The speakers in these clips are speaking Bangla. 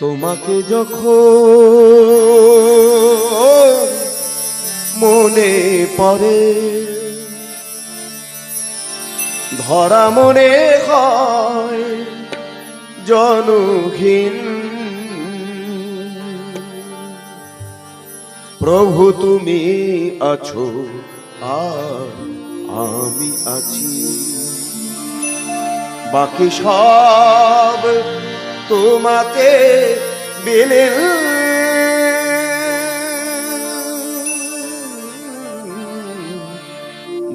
তোমাকে যখন মনে পড়ে, ধরা মনে হয় জনহীন। প্রভু, তুমি আছো আর আমি আছি। বাকি সব তোমাতে বিলে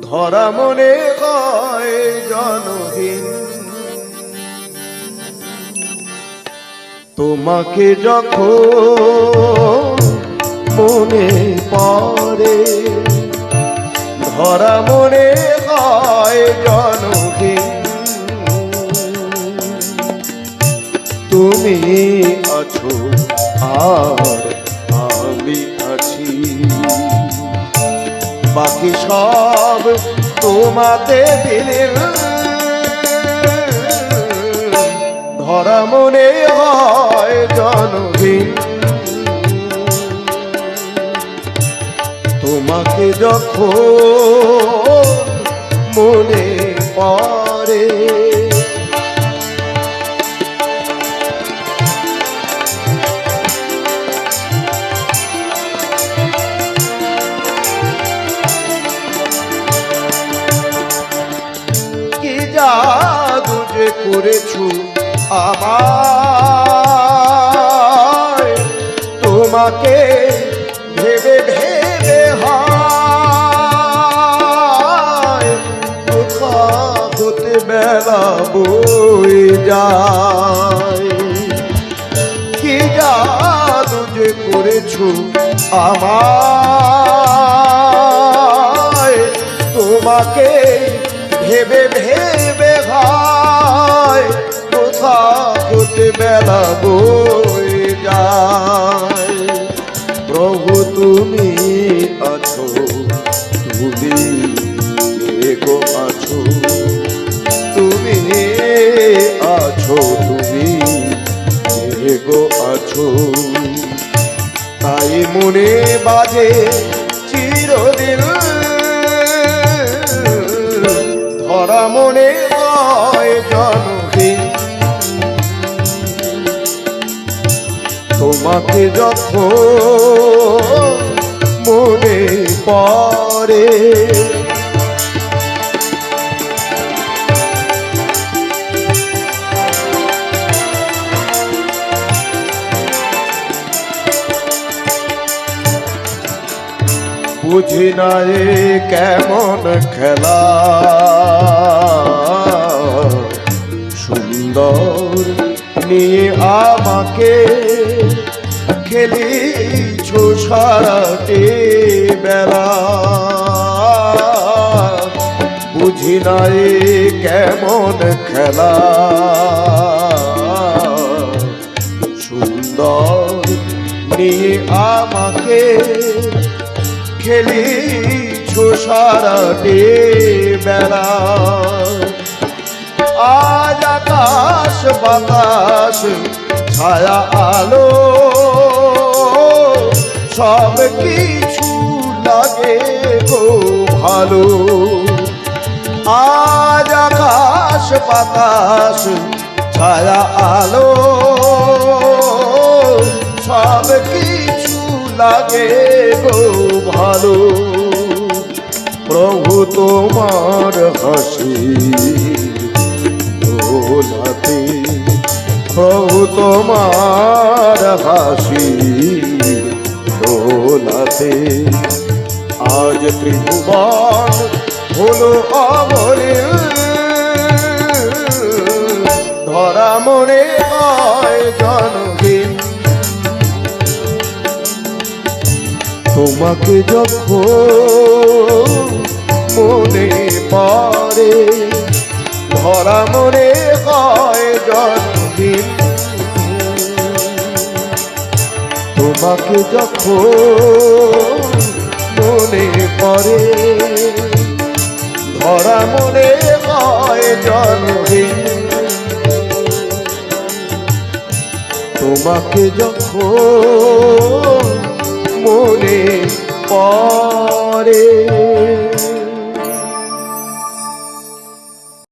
ধরা মনে হয় জনহীন। তোমাকে যখন মনে পড়ে ধরা মনে হয় জনহীন। তুমি আছো, আর আমি আছি। বাকি সব তোমাতে দিলে। ধরা মনে হয় জনহীন তোমাকে যখন মনে পড়ে করেছ আমার তোমাকে ভেবে ভেবে কোথা হতে বেলা বই যায়। কি জাদু যে করেছ আমায়? তোমাকে ভেবে ভেবে বেলা বই যায়। প্রভু, তুমি আছো, তুমি গো আছো, তুমি আছো, তুমি গো আছো। তাই মনে বাজে চিরদিন, ধরা মনে হয় জনহীন তোমাকে যখন মনে পড়ে। বুঝি না এ কেমন খেলা। সুন্দর নিয়ে আমাকে খেলিছো সারাটি বেলা। বুঝি না এ কেমন খেলা। সুন্দর নিয়ে আমাকে খেলিছো সারাটি বেলা। আজ আকাশ বাতাস, ছায়া আলো সব কিছু লাগে গো ভালো। আজ আকাশ বাতাস, ছায়া আলো, সব কিছু লাগে গো ভালো। প্রভু তোমার হাসি প্রভু তোমার হাসি। দোলাতে আজ ত্রিভুবন হলো অমরে ধরা মনে হয় জনহীন তোমাকে যখন মনে পড়ে, ধরা মনে হয় জন্মদিন তোমাকে যখন মনে পড়ে ধরা মনে হয় জন্মে তোমাকে যখন মনে পড়ে